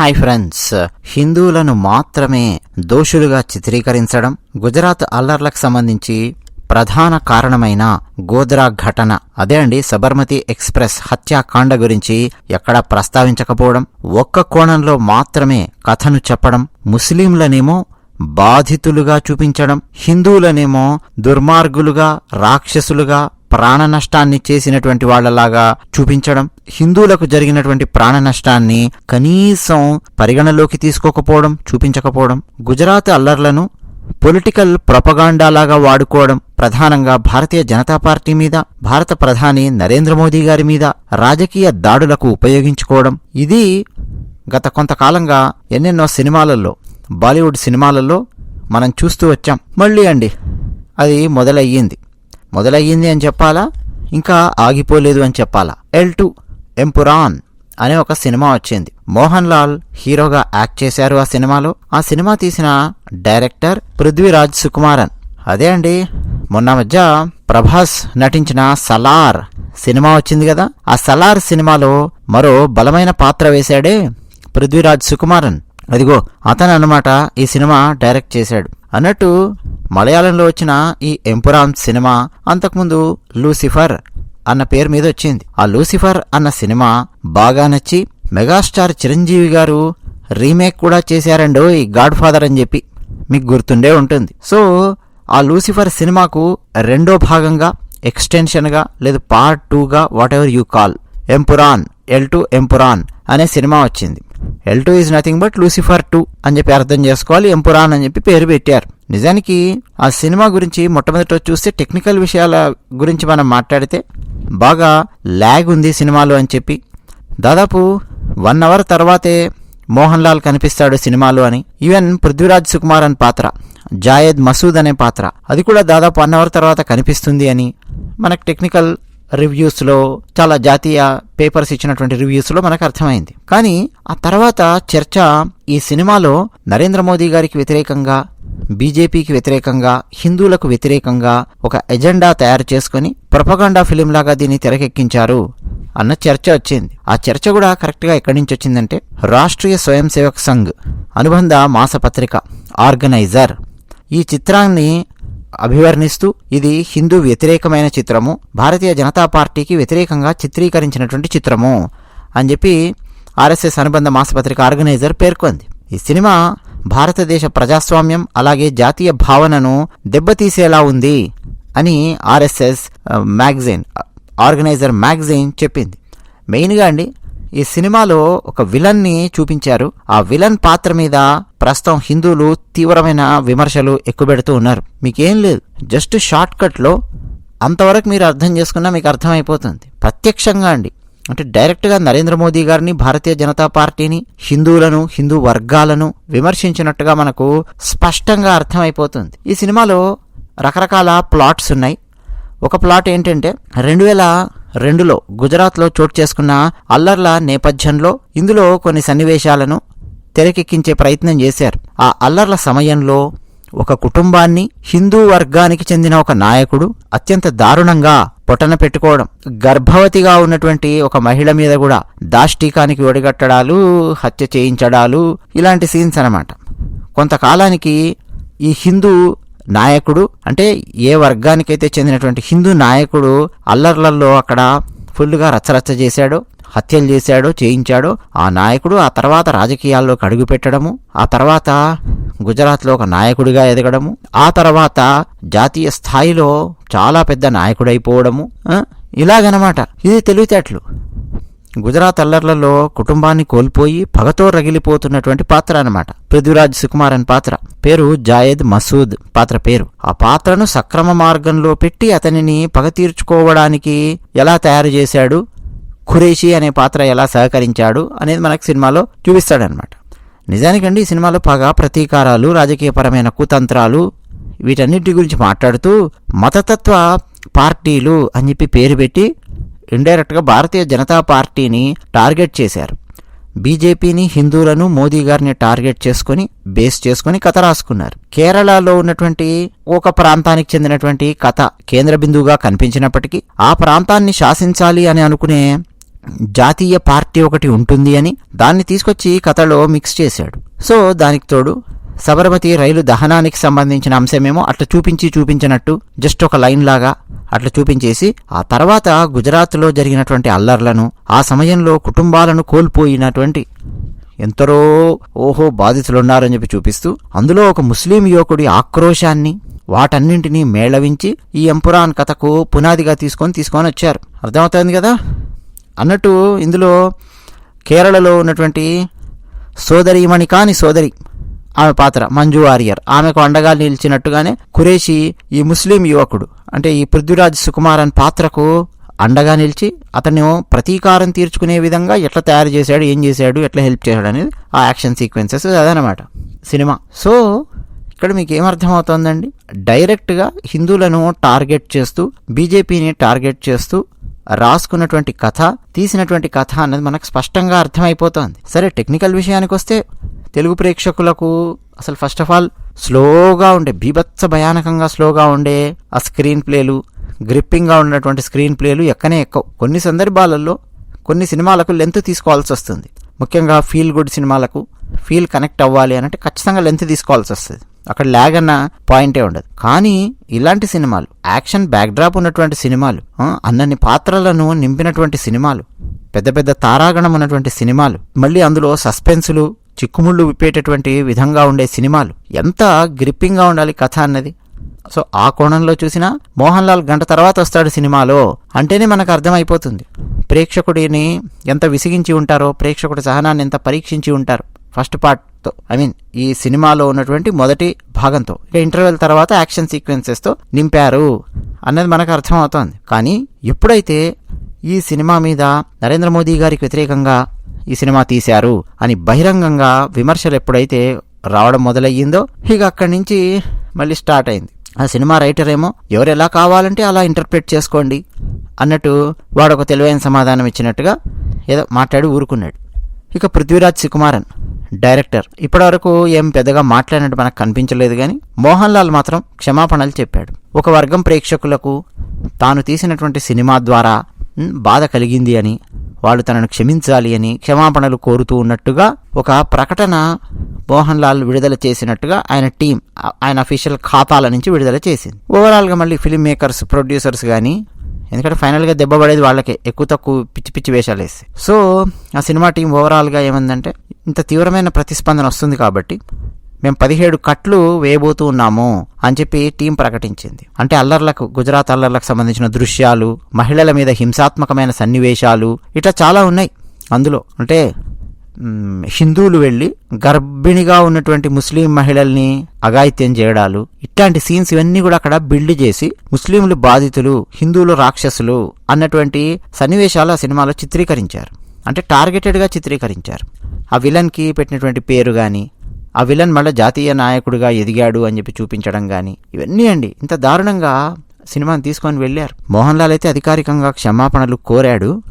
Hi friends. హిందువులను మాత్రమే దోషులుగా చిత్రీకరించడం గుజరాత్ అల్లర్లకు సంబంధించి ప్రధాన కారణమైన గోద్రా ఘటన. అదే అండి సబర్మతి ఎక్స్ప్రెస్ హత్యాకాండ గురించి ఎక్కడా ప్రస్తావించకపోవడం ఒక్క కోణంలో మాత్రమే కథను చెప్పడం ముస్లింలనేమో బాధితులుగా చూపించడం హిందువులనేమో దుర్మార్గులుగా రాక్షసులుగా ప్రాణ నష్టాన్ని చేసినటువంటి వాళ్ళలాగా చూపించడం హిందువులకు జరిగినటువంటి ప్రాణ నష్టాన్ని కనీసం పరిగణలోకి తీసుకోకపోవడం చూపించకపోవడం గుజరాత్ అల్లర్లను పొలిటికల్ ప్రపగాండాలాగా వాడుకోవడం ప్రధానంగా భారతీయ జనతా పార్టీ మీద భారత ప్రధాని నరేంద్ర మోదీ గారి మీద రాజకీయ దాడులకు ఉపయోగించుకోవడం. ఇది గత కొంతకాలంగా ఎన్నెన్నో సినిమాలలో బాలీవుడ్ సినిమాలలో మనం చూస్తూ వచ్చాం. మళ్ళీ అండి అది మొదలయ్యింది. మొదలయ్యింది అని చెప్పాలా? ఇంకా ఆగిపోలేదు అని చెప్పాలా? ఎల్ టు ఎంపురాన్ అనే ఒక సినిమా వచ్చింది. మోహన్ లాల్ హీరోగా యాక్ట్ చేశారు ఆ సినిమాలో. ఆ సినిమా తీసిన డైరెక్టర్ పృథ్వీరాజ్ సుకుమారన్. అదే అండి మొన్న మధ్య ప్రభాస్ నటించిన సలార్ సినిమా వచ్చింది కదా? ఆ సలార్ సినిమాలో మరో బలమైన పాత్ర వేశాడే పృథ్వీరాజ్ సుకుమారన్. అదిగో అతను అన్నమాట ఈ సినిమా డైరెక్ట్ చేశాడు. అన్నట్టు మలయాళంలో వచ్చిన ఈ ఎంపురాన్ సినిమా అంతకుముందు లూసిఫర్ అన్న పేరు మీద వచ్చింది. ఆ లూసిఫర్ అన్న సినిమా బాగా నచ్చి మెగాస్టార్ చిరంజీవి గారు రీమేక్ కూడా చేశారండో ఈ గాడ్ ఫాదర్ అని చెప్పి మీకు గుర్తుండే ఉంటుంది. సో ఆ లూసిఫర్ సినిమాకు రెండో భాగంగా ఎక్స్టెన్షన్గా లేదా పార్ట్ టూగా whatever you call Empuraan L two Empuraan అనే సినిమా వచ్చింది. L two is nothing but Lucifer two అని చెప్పి అర్థం చేసుకోవాలి. ఎంపురాన్ అని చెప్పి పేరు పెట్టారు. నిజానికి ఆ సినిమా గురించి మొట్టమొదట చూస్తే టెక్నికల్ విషయాల గురించి మనం మాట్లాడితే బాగా ల్యాగ్ ఉంది సినిమాలో అని చెప్పి. దాదాపు వన్ అవర్ తర్వాతే మోహన్ లాల్ కనిపిస్తాడు సినిమాలో అని. ఈవెన్ పృథ్వీరాజ్ సుకుమార్ అని పాత్ర జాయద్ మసూద్ అనే పాత్ర. అది కూడా దాదాపు వన్ అవర్ తర్వాత కనిపిస్తుంది అని మనకు టెక్నికల్ రివ్యూస్లో చాలా జాతీయ పేపర్స్ ఇచ్చినటువంటి రివ్యూస్లో మనకు అర్థమైంది. కానీ ఆ తర్వాత చర్చ ఈ సినిమాలో నరేంద్ర మోదీ గారికి వ్యతిరేకంగా బీజేపీకి వ్యతిరేకంగా హిందువులకు వ్యతిరేకంగా ఒక ఎజెండా తయారు చేసుకుని ప్రొపగండా ఫిలిం లాగా దీన్ని తెరకెక్కించారు అన్న చర్చ వచ్చింది. ఆ చర్చ కూడా కరెక్ట్గా ఎక్కడి నుంచి వచ్చిందంటే రాష్ట్రీయ స్వయం సేవక్ సంఘ్ అనుబంధ మాసపత్రిక ఆర్గనైజర్ ఈ చిత్రాన్ని అభివర్ణిస్తూ ఇది హిందూ వ్యతిరేకమైన చిత్రము భారతీయ జనతా పార్టీకి వ్యతిరేకంగా చిత్రీకరించినటువంటి చిత్రము అని చెప్పి ఆర్ఎస్ఎస్ అనుబంధ మాసపత్రిక ఆర్గనైజర్ పేర్కొంది. ఈ సినిమా భారతదేశ ప్రజాస్వామ్యం అలాగే జాతీయ భావనను దెబ్బతీసేలా ఉంది అని ఆర్ఎస్ఎస్ మ్యాగజైన్ ఆర్గనైజర్ మ్యాగజైన్ చెప్పింది. మెయిన్గా అండి ఈ సినిమాలో ఒక విలన్ని చూపించారు. ఆ విలన్ పాత్ర మీద ప్రస్తుతం హిందువులు తీవ్రమైన విమర్శలు ఎక్కువబెడుతూ ఉన్నారు. మీకేం లేదు. జస్ట్ షార్ట్ కట్లో అంతవరకు మీరు అర్థం చేసుకున్నా మీకు అర్థమైపోతుంది. ప్రత్యక్షంగా అండి. అంటే డైరెక్ట్గా నరేంద్ర మోదీ గారిని భారతీయ జనతా పార్టీని హిందువులను హిందూ వర్గాలను విమర్శించినట్టుగా మనకు స్పష్టంగా అర్థమైపోతుంది. ఈ సినిమాలో రకరకాల ప్లాట్స్ ఉన్నాయి. ఒక ప్లాట్ ఏంటంటే రెండు వేల రెండులో గుజరాత్లో చోటు చేసుకున్న అల్లర్ల నేపథ్యంలో ఇందులో కొన్ని సన్నివేశాలను తెరకెక్కించే ప్రయత్నం చేశారు. ఆ అల్లర్ల సమయంలో ఒక కుటుంబాన్ని హిందూ వర్గానికి చెందిన ఒక నాయకుడు అత్యంత దారుణంగా పొటన పెట్టుకోవడం గర్భవతిగా ఉన్నటువంటి ఒక మహిళ మీద కూడా దాష్టీకానికి ఒడిగట్టడాలు హత్య చేయించడాలు ఇలాంటి సీన్స్ అనమాట కొంతకాలానికి ఈ హిందూ నాయకుడు అంటే ఏ వర్గానికైతే చెందినటువంటి హిందూ నాయకుడు అల్లర్లలో అక్కడ ఫుల్గా రచ్చరచ్చ చేశాడో హత్యలు చేశాడో చేయించాడో. ఆ నాయకుడు ఆ తర్వాత రాజకీయాల్లోకి అడుగు పెట్టడము ఆ తర్వాత గుజరాత్లో ఒక నాయకుడిగా ఎదగడము ఆ తర్వాత జాతీయ స్థాయిలో చాలా పెద్ద నాయకుడైపోవడము ఇలాగనమాట. ఇది తెలివితేటలు. గుజరాత్ అల్లర్లలో కుటుంబాన్ని కోల్పోయి పగతో రగిలిపోతున్నటువంటి పాత్ర అనమాట పృథ్వీరాజ్ సుకుమార్ అని పాత్ర. పేరు జాయద్ మసూద్ పాత్ర పేరు. ఆ పాత్రను సక్రమ మార్గంలో పెట్టి అతనిని పగ తీర్చుకోవడానికి ఎలా తయారు చేశాడు ఖురేషి అనే పాత్ర ఎలా సహకరించాడు అనేది మనకు సినిమాలో చూపిస్తాడనమాట నిజానికండి ఈ సినిమాలో పగ ప్రతీకారాలు రాజకీయపరమైన కుతంత్రాలు వీటన్నిటి గురించి మాట్లాడుతూ మతతత్వ పార్టీలు అని చెప్పి పేరు పెట్టి ఇండైరెక్ట్గా భారతీయ జనతా పార్టీని టార్గెట్ చేశారు. బీజేపీని హిందువులను మోదీ గారిని టార్గెట్ చేసుకుని బేస్ చేసుకుని కథ రాసుకున్నారు. కేరళలో ఉన్నటువంటి ఒక ప్రాంతానికి చెందినటువంటి కథ కేంద్ర బిందువుగా కనిపించినప్పటికీ ఆ ప్రాంతాన్ని శాసించాలి అని అనుకునే జాతీయ పార్టీ ఒకటి ఉంటుంది అని దాన్ని తీసుకొచ్చి కథలో మిక్స్ చేశాడు. సో దానికి తోడు సబర్మతి రైలు దహనానికి సంబంధించిన అంశమేమో అట్లా చూపించి చూపించినట్టు జస్ట్ ఒక లైన్ లాగా అట్లా చూపించేసి ఆ తర్వాత గుజరాత్లో జరిగినటువంటి అల్లర్లను ఆ సమయంలో కుటుంబాలను కోల్పోయినటువంటి ఎంతరో ఓహో బాధితులున్నారని చెప్పి చూపిస్తూ అందులో ఒక ముస్లిం యువకుడి ఆక్రోశాన్ని వాటన్నింటినీ మేళవించి ఈ ఎంపురాన్ కథకు పునాదిగా తీసుకొని తీసుకొని వచ్చారు. అర్థమవుతుంది కదా? అన్నట్టు ఇందులో కేరళలో ఉన్నటువంటి సోదరిమణి కాని సోదరి ఆమె పాత్ర. మంజు వారియర్. ఆమెకు అండగా నిలిచినట్టుగానే ఖురేషి ఈ ముస్లిం యువకుడు. అంటే ఈ పృథ్వీరాజ్ సుకుమారన్ పాత్రకు అండగా నిలిచి అతను ప్రతీకారం తీర్చుకునే విధంగా ఎట్లా తయారు చేశాడు ఏం చేశాడు ఎట్లా హెల్ప్ చేశాడు అనేది ఆ యాక్షన్ సీక్వెన్సెస్ అదనమాట సినిమా. సో ఇక్కడ మీకు ఏమర్థమవుతోందండి డైరెక్ట్గా హిందువులను టార్గెట్ చేస్తూ బీజేపీని టార్గెట్ చేస్తూ రాసుకున్నటువంటి కథ తీసినటువంటి కథ అన్నది మనకు స్పష్టంగా అర్థమైపోతోంది. సరే టెక్నికల్ విషయానికి వస్తే తెలుగు ప్రేక్షకులకు అసలు ఫస్ట్ ఆఫ్ ఆల్ స్లోగా ఉండే బీభత్స భయానకంగా స్లోగా ఉండే ఆ స్క్రీన్ ప్లేలు గ్రిప్పింగ్గా ఉన్నటువంటి స్క్రీన్ ప్లేలు ఎక్కనే ఎక్కవు. కొన్ని సందర్భాలలో కొన్ని సినిమాలకు లెంత్ తీసుకోవాల్సి వస్తుంది. ముఖ్యంగా ఫీల్ గుడ్ సినిమాలకు ఫీల్ కనెక్ట్ అవ్వాలి అనంటే అంటే ఖచ్చితంగా లెంత్ తీసుకోవాల్సి వస్తుంది. అక్కడ ల్యాగ్ అన్న పాయింటే ఉండదు. కానీ ఇలాంటి సినిమాలు యాక్షన్ బ్యాక్డ్రాప్ ఉన్నటువంటి సినిమాలు అన్నన్ని పాత్రలను నింపినటువంటి సినిమాలు పెద్ద పెద్ద తారాగణం ఉన్నటువంటి సినిమాలు మళ్ళీ అందులో సస్పెన్సులు చిక్కుముళ్ళు విప్పేటటువంటి విధంగా ఉండే సినిమాలు ఎంత గ్రిప్పింగ్గా ఉండాలి కథ అన్నది. సో ఆ కోణంలో చూసినా మోహన్ లాల్ గంట తర్వాత వస్తాడు సినిమాలో అంటేనే మనకు అర్థమైపోతుంది. ప్రేక్షకుడిని ఎంత విసిగించి ఉంటారో ప్రేక్షకుడి సహనాన్ని ఎంత పరీక్షించి ఉంటారు ఫస్ట్ పార్ట్తో ఐ మీన్ ఈ సినిమాలో ఉన్నటువంటి మొదటి భాగంతో ఇక ఇంటర్వెల్ తర్వాత యాక్షన్ సీక్వెన్సెస్తో నింపారు అన్నది మనకు అర్థమవుతోంది. కానీ ఎప్పుడైతే ఈ సినిమా మీద నరేంద్ర మోదీ గారికి వ్యతిరేకంగా ఈ సినిమా తీశారు అని బహిరంగంగా విమర్శలు ఎప్పుడైతే రావడం మొదలయ్యిందో ఇక అక్కడి నుంచి మళ్ళీ స్టార్ట్ అయింది. ఆ సినిమా రైటర్ ఏమో ఎవరు ఎలా కావాలంటే అలా ఇంటర్ప్రిట్ చేసుకోండి అన్నట్టు వాడు ఒక తెలివైన సమాధానం ఇచ్చినట్టుగా ఏదో మాట్లాడి ఊరుకున్నాడు. ఇక పృథ్వీరాజ్ సుకుమారన్ డైరెక్టర్. ఇప్పటివరకు ఏం పెద్దగా మాట్లాడినట్టు మనకు కనిపించలేదు కానీ మోహన్ లాల్ మాత్రం క్షమాపణలు చెప్పాడు. ఒక వర్గం ప్రేక్షకులకు తాను తీసినటువంటి సినిమా ద్వారా బాధ కలిగింది అని వాళ్ళు తనను క్షమించాలి అని క్షమాపణలు కోరుతూ ఉన్నట్టుగా ఒక ప్రకటన మోహన్ లాల్ విడుదల చేసినట్టుగా ఆయన టీం ఆయన అఫీషియల్ ఖాతాల నుంచి విడుదల చేసింది. ఓవరాల్గా మళ్ళీ ఫిలిం మేకర్స్ ప్రొడ్యూసర్స్ కానీ ఎందుకంటే ఫైనల్గా దెబ్బ పడేది వాళ్ళకే ఎక్కువ తక్కువ పిచ్చి పిచ్చి వేషాలు వేసి. సో ఆ సినిమా టీం ఓవరాల్గా ఏమందంటే ఇంత తీవ్రమైన ప్రతిస్పందన వస్తుంది కాబట్టి మేము పదిహేడు కట్లు వేయబోతూ ఉన్నాము అని చెప్పి టీం ప్రకటించింది. అంటే అల్లర్లకు గుజరాత్ అల్లర్లకు సంబంధించిన దృశ్యాలు మహిళల మీద హింసాత్మకమైన సన్నివేశాలు ఇట్లా చాలా ఉన్నాయి అందులో. అంటే హిందువులు వెళ్ళి గర్భిణిగా ఉన్నటువంటి ముస్లిం మహిళల్ని అఘాయిత్యం చేయడాలు ఇట్లాంటి సీన్స్ ఇవన్నీ కూడా అక్కడ బిల్డ్ చేసి ముస్లింలు బాధితులు హిందువులు రాక్షసులు అన్నటువంటి సన్నివేశాలు ఆ సినిమాలో చిత్రీకరించారు. అంటే టార్గెటెడ్గా చిత్రీకరించారు. ఆ విలన్కి పెట్టినటువంటి పేరు కానీ ఆ విలన్ మళ్ళీ జాతీయ నాయకుడిగా ఎదిగాడు అని చెప్పి చూపించడం కానీ ఇవన్నీ అండి. ఇంత దారుణంగా సినిమాని తీసుకొని వెళ్ళారు. మోహన్ లాల్ అయితే అధికారికంగా క్షమాపణలు కోరాడు.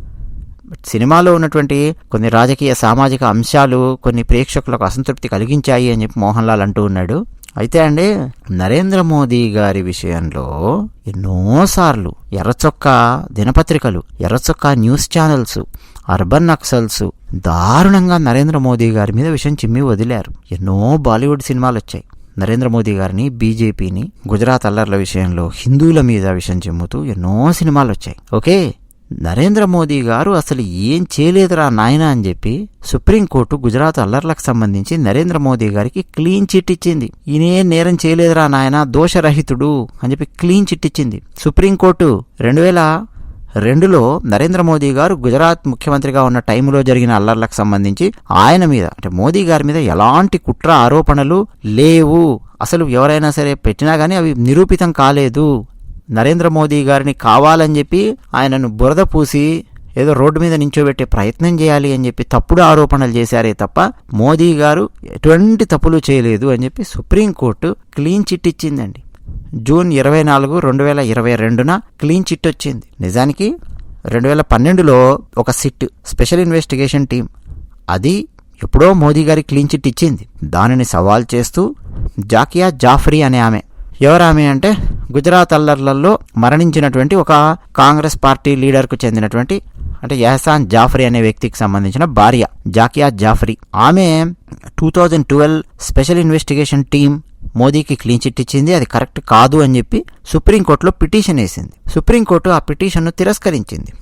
బట్ సినిమాలో ఉన్నటువంటి కొన్ని రాజకీయ సామాజిక అంశాలు కొన్ని ప్రేక్షకులకు అసంతృప్తి కలిగించాయి అని చెప్పి మోహన్ లాల్ అంటూ ఉన్నాడు. అయితే అండి నరేంద్ర మోదీ గారి విషయంలో ఎన్నోసార్లు ఎర్రచొక్క దినపత్రికలు ఎర్రచొక్క న్యూస్ ఛానల్స్ అర్బన్ నక్సల్స్ దారుణంగా నరేంద్ర మోదీ గారి మీద విషయం చిమ్మి వదిలారు. ఎన్నో బాలీవుడ్ సినిమాలు వచ్చాయి. నరేంద్ర మోదీ గారిని బీజేపీని గుజరాత్ అల్లర్ల విషయంలో హిందువుల మీద విషయం చిమ్ముతూ ఎన్నో సినిమాలు వచ్చాయి. ఓకే నరేంద్ర మోదీ గారు అసలు ఏం చేయలేదురా నాయన అని చెప్పి సుప్రీంకోర్టు గుజరాత్ అల్లర్లకు సంబంధించి నరేంద్ర మోదీ గారికి క్లీన్ చిట్ ఇచ్చింది. ఈయనేం నేరం చేయలేదురా నాయన దోషరహితుడు అని చెప్పి క్లీన్ చిట్ ఇచ్చింది. సుప్రీంకోర్టు రెండు వేల రెండులో నరేంద్ర మోదీ గారు గుజరాత్ ముఖ్యమంత్రిగా ఉన్న టైంలో జరిగిన అల్లర్లకు సంబంధించి ఆయన మీద అంటే మోదీ గారి మీద ఎలాంటి కుట్ర ఆరోపణలు లేవు. అసలు ఎవరైనా సరే పెట్టినా కానీ అవి నిరూపితం కాలేదు. నరేంద్ర మోదీ గారిని కావాలని చెప్పి ఆయనను బురద పూసి ఏదో రోడ్డు మీద నించోబెట్టే ప్రయత్నం చేయాలి అని చెప్పి తప్పుడు ఆరోపణలు చేశారే తప్ప మోదీ గారు ఎటువంటి తప్పులు చేయలేదు అని చెప్పి సుప్రీంకోర్టు క్లీన్ చిట్ ఇచ్చిందండి. జూన్ ఇరవై నాలుగు రెండు వేల ఇరవై రెండున క్లీన్ చిట్ వచ్చింది. నిజానికి రెండు వేల పన్నెండులో ఒక సిట్ స్పెషల్ ఇన్వెస్టిగేషన్ టీం అది ఎప్పుడో మోదీ గారి క్లీన్ చిట్ ఇచ్చింది. దానిని సవాల్ చేస్తూ జాకియా జాఫ్రీ అనే ఆమె ఎవరామె అంటే గుజరాత్ అల్లర్లలో మరణించినటువంటి ఒక కాంగ్రెస్ పార్టీ లీడర్కు చెందినటువంటి అంటే యహసాన్ జాఫ్రీ అనే వ్యక్తికి సంబంధించిన భార్య జాకియా జాఫ్రీ. ఆమె two thousand twelve special investigation team మోదీకి క్లీన్ చిట్ ఇచ్చింది అది కరెక్ట్ కాదు అని చెప్పి సుప్రీంకోర్టులో పిటిషన్ వేసింది. సుప్రీంకోర్టు ఆ పిటిషన్ను తిరస్కరించింది.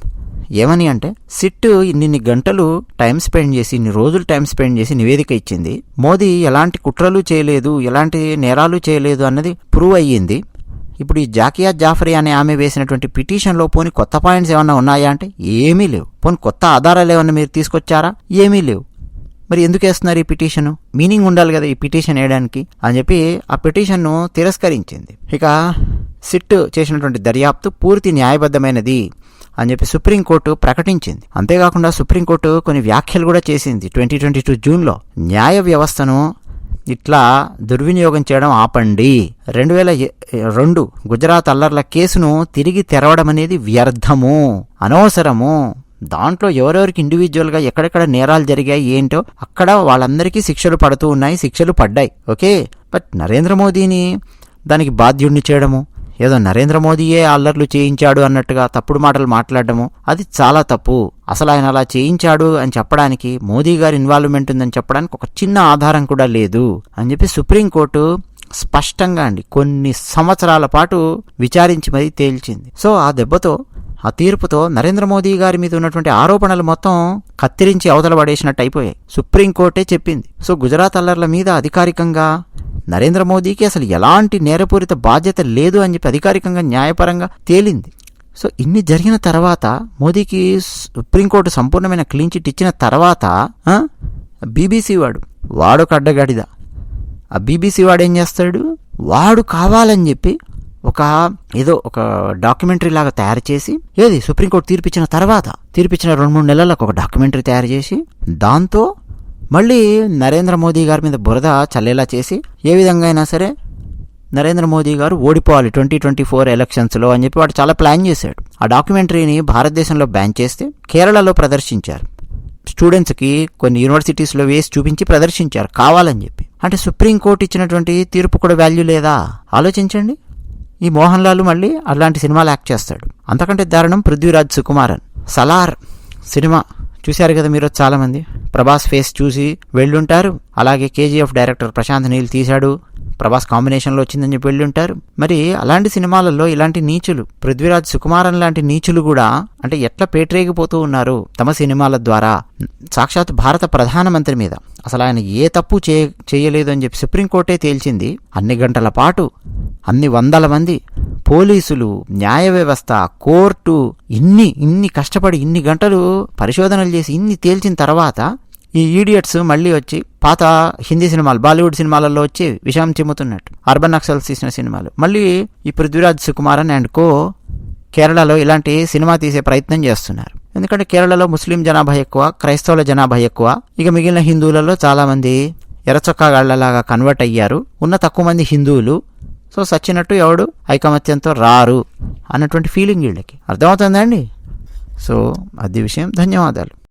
ఏమని అంటే సిట్ ఇన్ని గంటలు టైం స్పెండ్ చేసి ఇన్ని రోజులు టైం స్పెండ్ చేసి నివేదిక ఇచ్చింది. మోదీ ఎలాంటి కుట్రలు చేయలేదు ఎలాంటి నేరాలు చేయలేదు అన్నది ప్రూవ్ అయ్యింది. ఇప్పుడు ఈ జాకియా జాఫరీ అనే ఆమె వేసినటువంటి పిటిషన్లో పోని కొత్త పాయింట్స్ ఏమన్నా ఉన్నాయా అంటే ఏమీ లేవు. పోని కొత్త ఆధారాలు ఏమన్నా మీరు తీసుకొచ్చారా? ఏమీ లేవు. మరి ఎందుకు వేస్తున్నారు ఈ పిటిషన్? మీనింగ్ ఉండాలి కదా ఈ పిటిషన్ వేయడానికి అని చెప్పి ఆ పిటిషన్ను తిరస్కరించింది. ఇక సిట్ చేసినటువంటి దర్యాప్తు పూర్తి న్యాయబద్ధమైనది అని చెప్పి సుప్రీంకోర్టు ప్రకటించింది. అంతేకాకుండా సుప్రీంకోర్టు కొన్ని వ్యాఖ్యలు కూడా చేసింది ట్వంటీ ట్వంటీ టూ జూన్లో. న్యాయ వ్యవస్థను ఇట్లా దుర్వినియోగం చేయడం ఆపండి. రెండు వేల రెండు గుజరాత్ అల్లర్ల కేసును తిరిగి తెరవడం అనేది వ్యర్థము అనవసరము. దాంట్లో ఎవరెవరికి ఇండివిజువల్గా ఎక్కడెక్కడ నేరాలు జరిగాయి ఏంటో అక్కడ వాళ్ళందరికీ శిక్షలు పడుతూ ఉన్నాయి శిక్షలు పడ్డాయి ఓకే? బట్ నరేంద్ర మోదీని దానికి బాధ్యుడిని చేయడము ఏదో నరేంద్ర మోదీయే అల్లర్లు చేయించాడు అన్నట్టుగా తప్పుడు మాటలు మాట్లాడడము అది చాలా తప్పు. అసలు ఆయన అలా చేయించాడు అని చెప్పడానికి మోదీ గారి ఇన్వాల్వ్మెంట్ ఉందని చెప్పడానికి ఒక చిన్న ఆధారం కూడా లేదు అని చెప్పి సుప్రీంకోర్టు స్పష్టంగా అండి కొన్ని సంవత్సరాల పాటు విచారించి మరీ తేల్చింది. సో ఆ దెబ్బతో ఆ తీర్పుతో నరేంద్ర మోదీ గారి మీద ఉన్నటువంటి ఆరోపణలు మొత్తం కత్తిరించి అవతల పడేసినట్టు అయిపోయాయి. సుప్రీంకోర్టే చెప్పింది. సో గుజరాత్ అల్లర్ల మీద అధికారికంగా నరేంద్ర మోదీకి అసలు ఎలాంటి నేరపూరిత బాధ్యత లేదు అని చెప్పి అధికారికంగా న్యాయపరంగా తేలింది. సో ఇన్ని జరిగిన తర్వాత మోదీకి సుప్రీంకోర్టు సంపూర్ణమైన క్లీన్ చిట్ ఇచ్చిన తర్వాత బీబీసీ వాడు వాడు అడ్డగాడిద. ఆ బీబీసీ వాడు ఏం చేస్తాడు? వాడు కావాలని చెప్పి ఒక ఏదో ఒక డాక్యుమెంటరీ లాగా తయారు చేసి ఏది సుప్రీంకోర్టు తీర్పిచ్చిన తర్వాత తీర్పిచ్చిన రెండు మూడు నెలలకు ఒక డాక్యుమెంటరీ తయారు చేసి దాంతో మళ్ళీ నరేంద్ర మోదీ గారి మీద బురద చల్లేలా చేసి ఏ విధంగా అయినా సరే నరేంద్ర మోదీ గారు ఓడిపోవాలి ట్వంటీ ట్వంటీ ఫోర్ ఎలక్షన్స్లో అని చెప్పి వాడు చాలా ప్లాన్ చేశాడు. ఆ డాక్యుమెంటరీని భారతదేశంలో బ్యాన్ చేస్తే కేరళలో ప్రదర్శించారు. స్టూడెంట్స్కి కొన్ని యూనివర్సిటీస్లో వేసి చూపించి ప్రదర్శించారు కావాలని చెప్పి. అంటే సుప్రీంకోర్టు ఇచ్చినటువంటి తీర్పు కూడా వాల్యూ లేదా? ఆలోచించండి. ఈ మోహన్ లాల్ మళ్ళీ అలాంటి సినిమాలు యాక్ట్ చేస్తాడు. అంతకంటే దారుణం పృథ్వీరాజ్ సుకుమారన్. సలార్ సినిమా చూశారు కదా మీరు చాలామంది. ప్రభాస్ ఫేస్ చూసి వెళ్ళుంటారు. అలాగే కేజీఎఫ్ డైరెక్టర్ ప్రశాంత్ నీల్ తీశాడు. ప్రభాస్ కాంబినేషన్లో వచ్చిందని చెప్పి వెళ్ళుంటారు మరి అలాంటి సినిమాలలో ఇలాంటి నీచులు పృథ్వీరాజ్ సుకుమారన్ లాంటి నీచులు కూడా అంటే ఎట్లా పేటరేగిపోతూ ఉన్నారు తమ సినిమాల ద్వారా? సాక్షాత్ భారత ప్రధానమంత్రి మీద. అసలు ఆయన ఏ తప్పు చేయ చేయలేదు అని చెప్పి సుప్రీంకోర్టే తేల్చింది. అన్ని గంటల పాటు అన్ని వందల మంది పోలీసులు న్యాయ వ్యవస్థ కోర్టు ఇన్ని ఇన్ని కష్టపడి ఇన్ని గంటలు పరిశోధనలు చేసి ఇన్ని తేల్చిన తర్వాత ఈ ఈడియట్స్ మళ్ళీ వచ్చి పాత హిందీ సినిమాలు బాలీవుడ్ సినిమాలలో వచ్చి విషయం చిమ్ముతున్నట్టు. అర్బన్ నక్సల్స్ తీసిన సినిమాలు. మళ్ళీ ఈ పృథ్వీరాజ్ సుకుమారన్ అండ్ కో కేరళలో ఇలాంటి సినిమా తీసే ప్రయత్నం చేస్తున్నారు. ఎందుకంటే కేరళలో ముస్లిం జనాభా ఎక్కువ క్రైస్తవుల జనాభా ఎక్కువ. ఇక మిగిలిన హిందువులలో చాలామంది ఎర్రచొక్కాగాళ్ళలాగా కన్వర్ట్ అయ్యారు. ఉన్న తక్కువ మంది హిందువులు. సో సచ్చినట్టు ఎవడు ఐకమత్యంతో రారు అన్నటువంటి ఫీలింగ్ వీళ్ళకి. అర్థమవుతుందండి సో అది విషయం. ధన్యవాదాలు.